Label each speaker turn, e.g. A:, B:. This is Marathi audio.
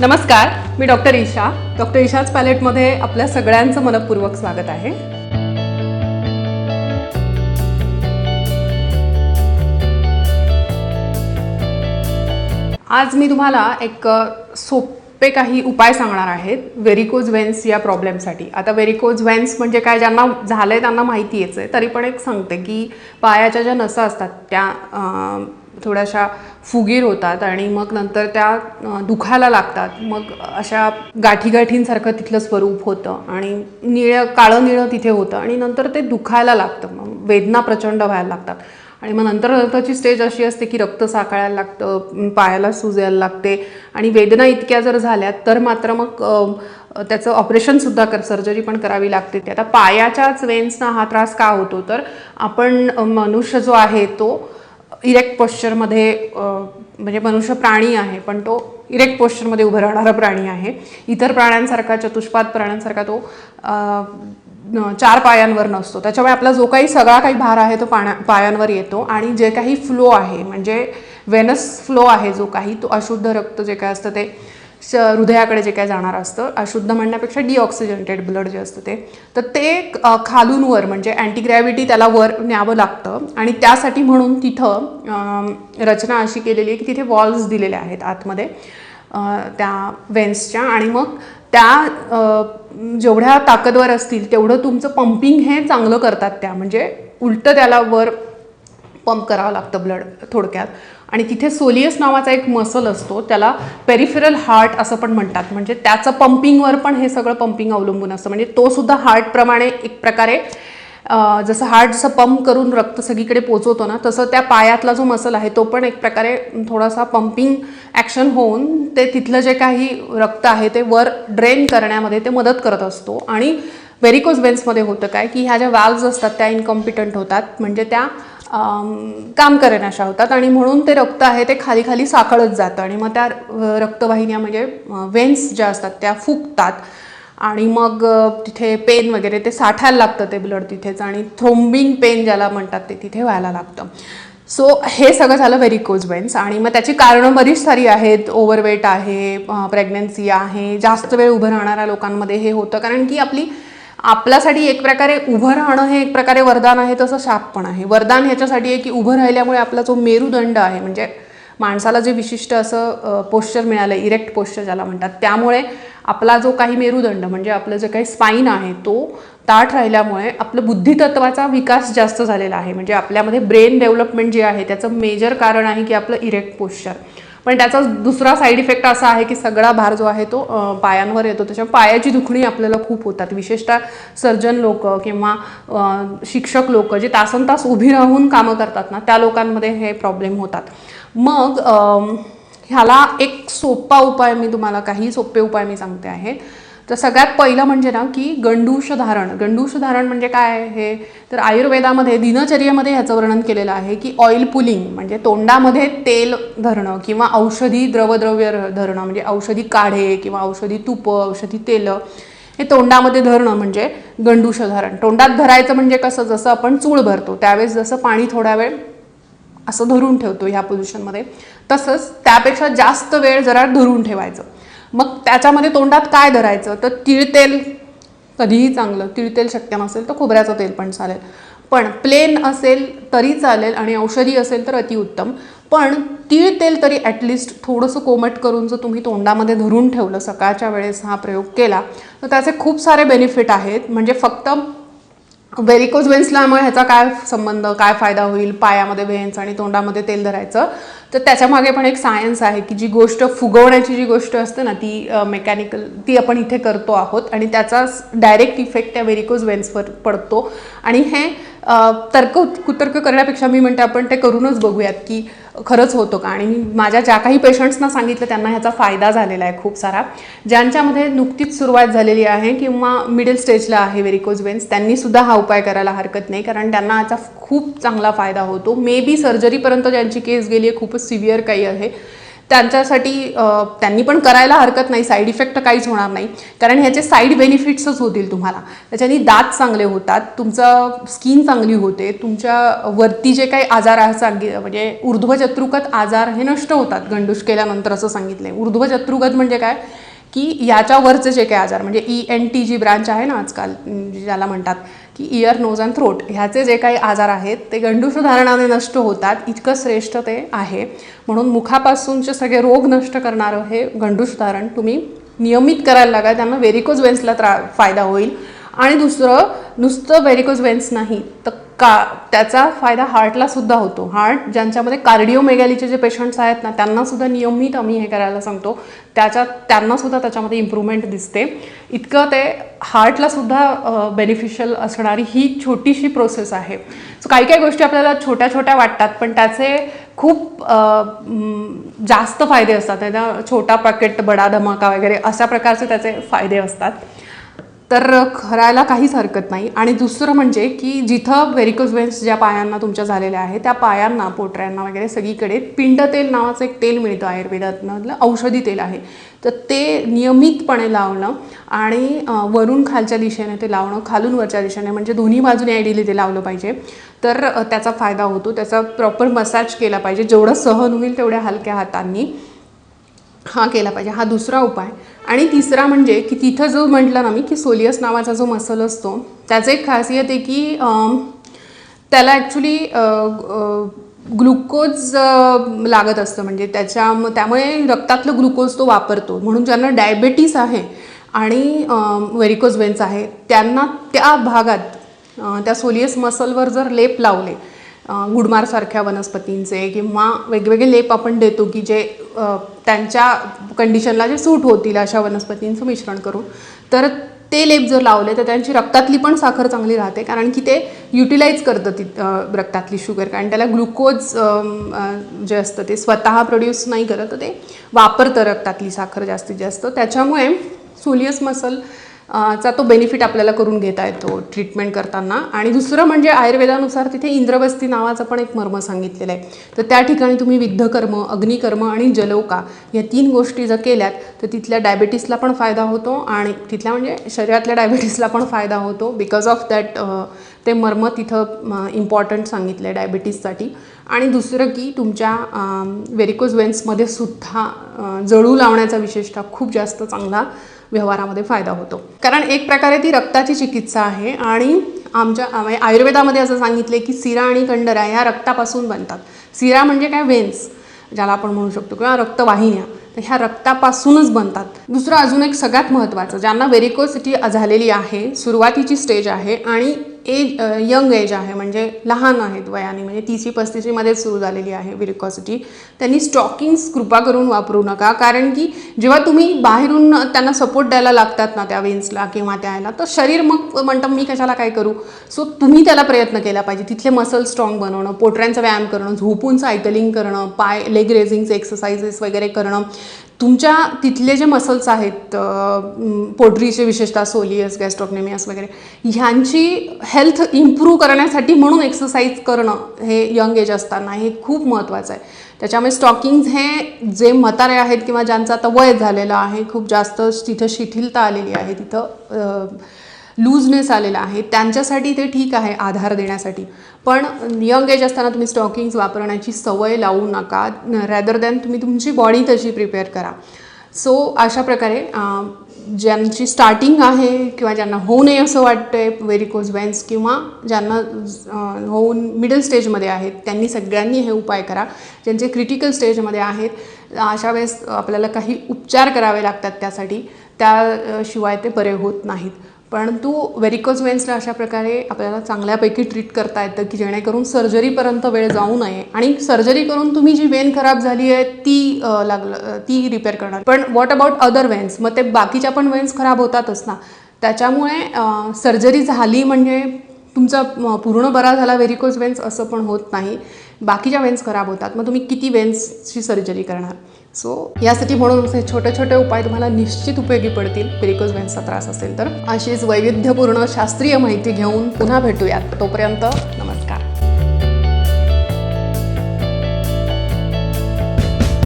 A: नमस्कार मी डॉक्टर ईशा. डॉक्टर ईशाच पॅलेटमध्ये आपल्या सगळ्यांचं मनपूर्वक स्वागत आहे. आज मी तुम्हाला एक सोपे काही उपाय सांगणार आहेत व्हेरिकोज वेन्स या प्रॉब्लेमसाठी आता व्हेरिकोज वेन्स म्हणजे काय? ज्यांना झालंय त्यांना माहिती आहे तरी पण एक सांगते की पायाच्या ज्या नसा असतात त्या थोड्याशा फुगीर होतात आणि मग नंतर त्या दुखायला लागतात. मग अशा गाठीगाठींसारखं तिथलं स्वरूप होतं आणि निळं काळं निळं तिथे होतं आणि नंतर ते दुखायला लागतं. मग वेदना प्रचंड व्हायला लागतात. आणि मग नंतर नंतरची स्टेज अशी असते की रक्त साकाळायला लागतं पायाला सूज यायला लागते आणि वेदना इतक्या जर झाल्या तर मात्र मग त्याचं ऑपरेशनसुद्धा कर सर्जरी पण करावी लागते. ते आता पायाच्याच वेन्सना हा त्रास का होतो? तर आपण मनुष्य जो आहे तो इरेक्ट पोश्चरमध्ये म्हणजे मनुष्य प्राणी आहे पण तो इरेक्ट पोश्चरमध्ये उभं राहणारा प्राणी आहे. इतर प्राण्यांसारखा चतुष्पाद प्राण्यांसारखा तो चार पायांवर नसतो. त्याच्यामुळे आपला जो काही सगळा काही भार आहे तो पाण्या पायांवर येतो आणि जे काही फ्लो आहे म्हणजे वेनस फ्लो आहे जो काही तो अशुद्ध रक्त जे काय असतं ते श हृदयाकडे जे काय जाणार असतं अशुद्ध म्हणण्यापेक्षा डिऑक्सिजनेटेड ब्लड जे असतं ते. तर ते खालून वर म्हणजे अँटीग्रॅव्हिटी त्याला वर न्यावं लागतं. आणि त्यासाठी म्हणून तिथं रचना अशी केलेली आहे की तिथे वॉल्स दिलेल्या आहेत आतमध्ये त्या वेन्सच्या आणि मग त्या जेवढ्या ताकदवर असतील तेवढं तुमचं पंपिंग हे चांगलं करतात त्या. म्हणजे उलटं त्याला वर पंप करावं लागतं ब्लड थोडक्यात. आणि तिथे सोलियस नावाचा एक मसल असतो त्याला पेरिफेरल हार्ट असं पण म्हणतात. म्हणजे त्याचं पंपिंगवर पण हे सगळं पंपिंग अवलंबून असतं. म्हणजे तो सुद्धा हार्टप्रमाणे एक प्रकारे जसं हार्ट जसं पंप करून रक्त सगळीकडे पोचवतो ना तसं त्या पायातला जो मसल आहे तो पण एक प्रकारे थोडासा पंपिंग ॲक्शन होऊन ते तिथलं जे काही रक्त आहे ते वर ड्रेन करण्यामध्ये ते मदत करत असतो. आणि व्हेरिकोज वेन्समध्ये होतं काय की ह्या ज्या व्हॅल्व्ज असतात त्या इनकॉम्पिटंट होतात. म्हणजे त्या काम करेनाशा होतात आणि म्हणून ते रक्त आहे ते खाली खाली साखळत जातं आणि मग त्या रक्तवाहिन्या म्हणजे वेन्स ज्या असतात त्या फुगतात. आणि मग तिथे पेन वगैरे ते साठायला लागतं ते ब्लड तिथेच आणि थ्रोम्बिंग पेन ज्याला म्हणतात ते तिथे व्हायला लागतं. सो हे सगळं झालं व्हेरिकोज वेन्स आणि मग त्याची कारणं बरीच सारी आहेत. ओव्हरवेट आहे प्रेग्नन्सी आहे जास्त वेळ उभं राहणाऱ्या लोकांमध्ये हे होतं. कारण की आपली आपल्यासाठी एक प्रकारे उभं राहणं हे एक प्रकारे वरदान आहे तसं शाप पण आहे. वरदान ह्याच्यासाठी आहे की उभं राहिल्यामुळे आपला जो मेरुदंड आहे म्हणजे माणसाला जे विशिष्ट असं पोश्चर मिळालं इरेक्ट पोश्चर ज्याला म्हणतात त्यामुळे आपला जो काही मेरुदंड म्हणजे आपलं जे काही स्पाईन आहे तो ताठ राहिल्यामुळे आपलं बुद्धितत्वाचा विकास जास्त झालेला आहे. म्हणजे आपल्यामध्ये ब्रेन डेव्हलपमेंट जे आहे त्याचं मेजर कारण आहे की आपलं इरेक्ट पोश्चर पण त्याचा दुसरा साईड इफेक्ट असा आहे की सगळा भार जो आहे तो पायांवर येतो. त्याच्यामुळे पायाची दुखणी आपल्याला खूप होतात. विशेषतः सर्जन लोक किंवा शिक्षक लोक जे तासन तास उभी राहून कामं करतात ना त्या लोकांमध्ये हे प्रॉब्लेम होतात. मग ह्याला एक सोपा उपाय मी तुम्हाला काही सोपे उपाय मी सांगते आहे. तर सगळ्यात पहिलं म्हणजे ना की गंडूष धारण. गंडूष धारण म्हणजे काय आहे? हे तर आयुर्वेदामध्ये दिनचर्येमध्ये ह्याचं वर्णन केलेलं आहे की ऑइल पुलिंग म्हणजे तोंडामध्ये तेल धरणं किंवा औषधी द्रवद्रव्य धरणं म्हणजे औषधी काढे किंवा औषधी तुपं औषधी तेलं हे तोंडामध्ये धरणं म्हणजे गंडूष धारण. तोंडात धरायचं म्हणजे कसं? जसं आपण चूळ भरतो त्यावेळेस जसं पाणी थोडा वेळ असं धरून ठेवतो ह्या पोझिशनमध्ये तसंच त्यापेक्षा जास्त वेळ जरा धरून ठेवायचं. मग त्याच्यामध्ये तोंडात काय धरायचं? तर तिळतेल कधीही चांगलं. तिळतेल शक्य नसेल तर खोबऱ्याचं तेल पण चालेल. पण प्लेन असेल तरी चालेल आणि औषधी असेल तर अतिउत्तम पण तीळ तेल तरी ॲटलिस्ट थोडंसं कोमट करून जर तुम्ही तोंडामध्ये धरून ठेवलं सकाळच्या वेळेस हा प्रयोग केला तर त्याचे खूप सारे बेनिफिट आहेत. म्हणजे फक्त व्हेरिकोज वेन्सलामुळे ह्याचा काय संबंध काय फायदा होईल? पायामध्ये वेन्स आणि तोंडामध्ये तेल धरायचं. तर त्याच्यामागे पण एक सायन्स आहे की जी गोष्ट फुगवण्याची जी गोष्ट असते ना ती मेकॅनिकल ती आपण इथे करतो आहोत. आणि त्याचा डायरेक्ट इफेक्ट त्या व्हेरिकोज वेन्सवर पडतो. आणि हे तर्क कुतर्क करण्यापेक्षा मी म्हणते आपण ते करूनच बघूयात की खरंच होतं का. आणि मी माझ्या ज्या काही पेशंट्सना सांगितलं त्यांना ह्याचा फायदा झालेला आहे खूप सारा. ज्यांच्यामध्ये नुकतीच सुरुवात झालेली आहे किंवा मिडल स्टेजला आहे व्हेरिकोज वेन्स त्यांनीसुद्धा हा उपाय करायला हरकत नाही. कारण त्यांना ह्याचा खूप चांगला फायदा होतो. मे बी सर्जरीपर्यंत ज्यांची केस गेली आहे खूप खूपच सिव्हिअर काही आहे. त्यांच्यासाठी त्यांनी पण करायला हरकत नाही. साईड इफेक्ट काहीच होणार नाही. कारण ह्याचे साईड बेनिफिट्सच होतील तुम्हाला. त्याच्यानी दात चांगले होतात तुमचं स्किन चांगली होते तुमच्या वरती जे काही आजार आहे सांगित म्हणजे ऊर्ध्वचत्रुकत आजार हे नष्ट होतात. गंडूश केल्यानंतर असं सांगितलंय. ऊर्ध्वचत्रुकत म्हणजे काय? की याच्यावरचे जे काही आजार म्हणजे ई एन टी जी ब्रांच आहे ना आजकाल ज्याला म्हणतात. की इयर नोज अँड थ्रोट ह्याचे जे काही आजार आहेत ते गंडूष धारणाने नष्ट होतात. इतकं श्रेष्ठ ते आहे. म्हणून मुखापासूनचे सगळे रोग नष्ट करणारं हे गंडूष धारण तुम्ही नियमित करायला लागा. त्यांना व्हेरिकोज वेन्सला त्रा फायदा होईल. आणि दुसरं नुसतं व्हेरिकोज वेन्स नाही तर का त्याचा फायदा हार्टला सुद्धा होतो. हार्ट ज्यांच्यामध्ये कार्डिओमेगॅलीचे जे पेशंट्स आहेत ना त्यांना सुद्धा नियमित आम्ही हे करायला सांगतो. त्याच्यात त्यांना सुद्धा त्याच्यामध्ये इम्प्रूव्हमेंट दिसते. इतकं ते हार्टला सुद्धा बेनिफिशियल असणारी ही छोटीशी प्रोसेस आहे. सो काही काही गोष्टी आपल्याला छोट्या छोट्या वाटतात पण त्याचे खूप जास्त फायदे असतात. त्याचा छोटा पॅकेट बडा धमाका वगैरे अशा प्रकारचे त्याचे फायदे असतात. तर करायला काहीच हरकत नाही. आणि दुसरं म्हणजे की जिथं व्हेरिकोज वेन्स ज्या पायांना तुमच्या झालेल्या आहेत त्या पायांना पोटऱ्यांना वगैरे सगळीकडे पिंड तेल नावाचं एक तेल मिळतं आयुर्वेदातलं औषधी तेल आहे. तर ते नियमितपणे लावणं आणि वरून खालच्या दिशेने ते लावणं खालून वरच्या दिशेने म्हणजे दोन्ही बाजूने आयडियली ते लावलं पाहिजे. तर त्याचा फायदा होतो. त्याचा प्रॉपर मसाज केला पाहिजे. जेवढं सहन होईल तेवढ्या हलक्या हातांनी. हा केला पाहिजे हा दुसरा उपाय. आणि तिसरा म्हणजे की तिथं जो म्हटलं ना मी की सोलियस नावाचा जो मसल असतो त्याचं एक खासियत आहे की त्याला ॲक्च्युली ग्लुकोज लागत असतं. म्हणजे त्याच्या त्यामुळे रक्तातलं ग्लुकोज तो वापरतो. म्हणून ज्यांना डायबेटीस आहे आणि व्हेरिकोज वेन्स आहे त्यांना त्या भागात त्या सोलियस मसलवर जर लेप लावले गुडमारसारख्या वनस्पतींचे किंवा वेगवेगळे लेप आपण देतो की जे त्यांच्या कंडिशनला जे सूट होतील अशा वनस्पतींचं मिश्रण करून. तर ते लेप जर लावले तर त्यांची रक्तातली पण साखर चांगली राहते कारण की ते युटिलाइज करतं ती रक्तातली शुगर कारण त्याला ग्लुकोज जे असतं ते स्वतः प्रोड्यूस नाही करत तर ते वापरतं रक्तातली साखर जास्तीत जास्त. त्याच्यामुळे सोलियस मसल चा तो बेनिफिट आपल्याला करून घेता येतो ट्रीटमेंट करताना. आणि दुसरं म्हणजे आयुर्वेदानुसार तिथे इंद्रवस्ती नावाचं पण एक मर्म सांगितलेलं आहे. तर त्या ठिकाणी तुम्ही विद्धकर्म अग्निकर्म आणि जलौका या तीन गोष्टी जर केल्यात तर तिथल्या डायबिटीसला पण फायदा होतो आणि तिथल्या म्हणजे शरीरातल्या डायबिटीसला पण फायदा होतो. बिकॉज ऑफ दॅट ते मर्म तिथं इम्पॉर्टंट सांगितलं आहे डायबिटीससाठी आणि दुसरं की तुमच्या वेरिकोज वेन्समध्ये सुद्धा जळू लावण्याचा विशेषतः खूप जास्त चांगला व्यवहारामध्ये फायदा होतो. कारण एक प्रकारे ती रक्ताची चिकित्सा आहे आणि आमच्या आयुर्वेदामध्ये असं सांगितलं की सिरा आणि कंडरा ह्या रक्तापासून बनतात. सिरा म्हणजे काय? वेन्स ज्याला आपण म्हणू शकतो किंवा रक्तवाहिन्या. तर ह्या रक्तापासूनच बनतात. दुसरं अजून एक सगळ्यात महत्त्वाचं ज्यांना व्हेरिकोसिटी झालेली आहे सुरुवातीची स्टेज आहे आणि एज यंग एज आहे म्हणजे लहान आहेत वयाने म्हणजे तिशी पस्तीशीमध्येच सुरू झालेली आहे विरिकॉसिटी त्यांनी स्टॉकिंग्स कृपा करून वापरू नका कारण की जेव्हा तुम्ही बाहेरून त्यांना सपोर्ट द्यायला लागतात ना त्या वेन्सला किंवा त्याला तर शरीर मग म्हणतं मी कशाला काय करू? सो तुम्ही त्याला प्रयत्न केला पाहिजे. तिथले मसल स्ट्रॉंग बनवणं पोटऱ्यांचा व्यायाम करणं झोपून सायकलिंग करणं पाय लेग रेझिंगचे एक्सरसाइजेस वगैरे करणं. तुमच्या तिथले जे मसल्स आहेत पोटरीचे विशेषतः सोलियस गॅस्ट्रॉक्नेमियस वगैरे ह्यांची हेल्थ इम्प्रूव्ह करण्यासाठी म्हणून एक्सरसाइज करणं हे यंग एज असताना हे खूप महत्त्वाचं आहे. त्याच्यामुळे स्टॉकिंग्ज हे जे म्हातारे आहेत किंवा ज्यांचं आता वय झालेलं आहे खूप जास्त तिथं शिथिलता आलेली आहे तिथं लूजनेस आलेला आहे त्यांच्यासाठी ते ठीक आहे आधार देण्यासाठी. पण यंग एज असताना तुम्ही स्टॉकिंग्स वापरण्याची सवय लावू नका रॅदर दॅन तुम्ही तुमची बॉडी तशी प्रिपेअर करा. सो अशा प्रकारे ज्यांची स्टार्टिंग आहे किंवा ज्यांना होऊ नये असं वाटतंय व्हेरिकोज वेन्स किंवा ज्यांना होऊन मिडल स्टेजमध्ये आहेत त्यांनी सगळ्यांनी हे उपाय करा. ज्यांचे क्रिटिकल स्टेजमध्ये आहेत अशा वेळेस आपल्याला काही उपचार करावे लागतात त्यासाठी. त्याशिवाय ते बरे होत नाहीत. परंतु व्हेरिकोज वेन्सला अशा प्रकारे आपल्याला चांगल्यापैकी ट्रीट करता येतं की जेणेकरून सर्जरीपर्यंत वेळ जाऊ नये. आणि सर्जरी करून तुम्ही जी वेन खराब झाली आहे ती लागलं ती रिपेअर करणार. पण व्हॉट अबाउट अदर वेन्स मग ते बाकीच्या पण वेन्स खराब होतातच ना. त्याच्यामुळे सर्जरी झाली म्हणजे तुमचा पूर्ण बरा झाला व्हेरिकोज वेन्स असं पण होत नाही. बाकीच्या वेन्स खराब होतात. मग तुम्ही किती वेन्सची सर्जरी करणार? सो यासाठी म्हणून छोटे छोटे उपाय तुम्हाला निश्चित उपयोगी पडतील. पेरिकोज वेन्सचा त्रास असेल तर. अशीच वैविध्यपूर्ण शास्त्रीय माहिती घेऊन पुन्हा भेटूयात. तोपर्यंत नमस्कार.